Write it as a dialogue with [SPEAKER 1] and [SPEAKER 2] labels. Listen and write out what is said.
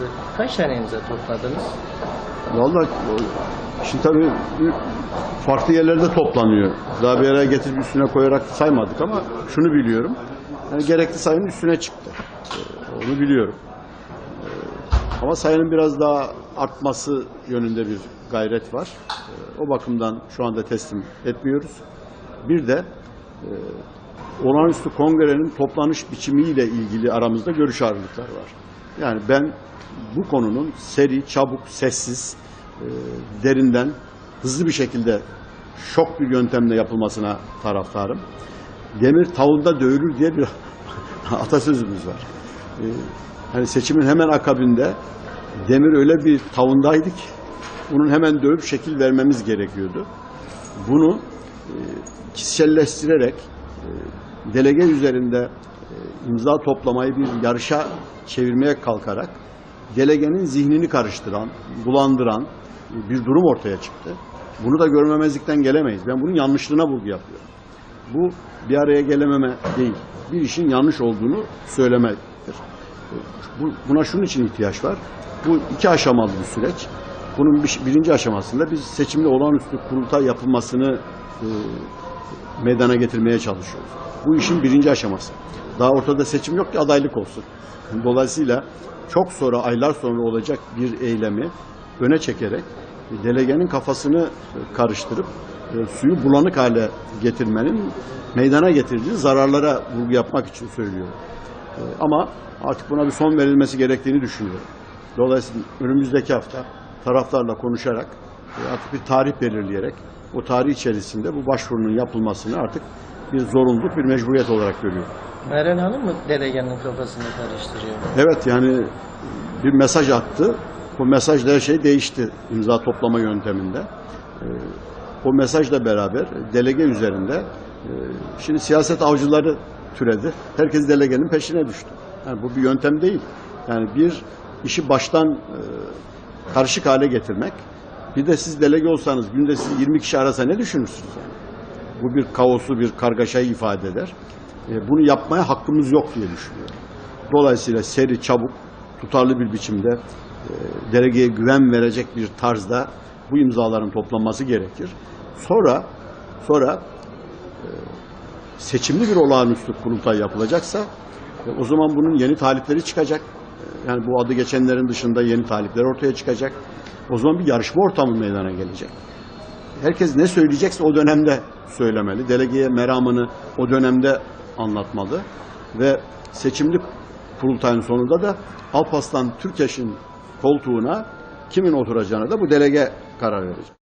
[SPEAKER 1] imzası. Kaç tane imza topladınız?
[SPEAKER 2] Vallahi şimdi tabii farklı yerlerde toplanıyor. Daha bir yere getirip üstüne koyarak saymadık ama şunu biliyorum. Yani gerekli sayının üstüne çıktı. Ee, Onu biliyorum. Ee, Ama sayının biraz daha artması yönünde bir gayret var. Ee, O bakımdan şu anda teslim etmiyoruz. Bir de e, olağanüstü kongrenin toplanış biçimiyle ilgili aramızda görüş ayrılıklar var. Yani ben bu konunun seri, çabuk, sessiz, e, derinden, hızlı bir şekilde şok bir yöntemle yapılmasına taraftarım. Demir tavuğunda dövülür diye bir atasözümüz var. E, hani seçimin hemen akabinde demir öyle bir tavundaydı ki bunun hemen dövüp şekil vermemiz gerekiyordu. Bunu e, kişiselleştirerek e, delege üzerinde imza toplamayı bir yarışa çevirmeye kalkarak delegenin zihnini karıştıran, bulandıran bir durum ortaya çıktı. Bunu da görmemezlikten gelemeyiz. Ben bunun yanlışlığına vurgu yapıyorum. Bu bir araya gelememe değil. Bir işin yanlış olduğunu söylemektir. Bu, buna şunun için ihtiyaç var. Bu iki aşamalı bir süreç. Bunun bir- birinci aşamasında biz seçimde olağanüstü kurultay yapılmasını e, meydana getirmeye çalışıyoruz. Bu işin birinci aşaması. Daha ortada seçim yok ki adaylık olsun. Dolayısıyla çok sonra, aylar sonra olacak bir eylemi öne çekerek delegenin kafasını karıştırıp e, suyu bulanık hale getirmenin meydana getirdiği zararlara vurgu yapmak için söylüyorum. E, Ama artık buna bir son verilmesi gerektiğini düşünüyorum. Dolayısıyla önümüzdeki hafta taraftarla konuşarak e, artık bir tarih belirleyerek o tarih içerisinde bu başvurunun yapılmasını artık bir zorunluluk, bir mecburiyet olarak görüyorum.
[SPEAKER 1] Meral Hanım mı delegenin kafasını karıştırıyor?
[SPEAKER 2] Evet yani bir mesaj attı. Bu mesajla her şey değişti imza toplama yönteminde. Ee, O mesajla beraber delege üzerinde e, şimdi siyaset avcıları türedi. Herkes delegenin peşine düştü. Yani bu bir yöntem değil. Yani bir işi baştan e, karışık hale getirmek. Bir de siz delege olsanız günde sizi 20 kişi arasa ne düşünürsünüz? Yani? Bu bir kaosu, bir kargaşayı ifade eder. E, Bunu yapmaya hakkımız yok diye düşünüyorum. Dolayısıyla seri, çabuk, tutarlı bir biçimde e, delegeye güven verecek bir tarzda bu imzaların toplanması gerekir. Sonra sonra e, seçimli bir olağanüstü kurultay yapılacaksa e, o zaman bunun yeni talipleri çıkacak. E, Yani bu adı geçenlerin dışında yeni talipler ortaya çıkacak. O zaman bir yarışma ortamı meydana gelecek. Herkes ne söyleyecekse o dönemde söylemeli. Delegeye meramını o dönemde anlatmalı. Ve seçimli kurultayın sonunda da Alparslan Türkeş'in koltuğuna kimin oturacağına da bu delege karar verecek.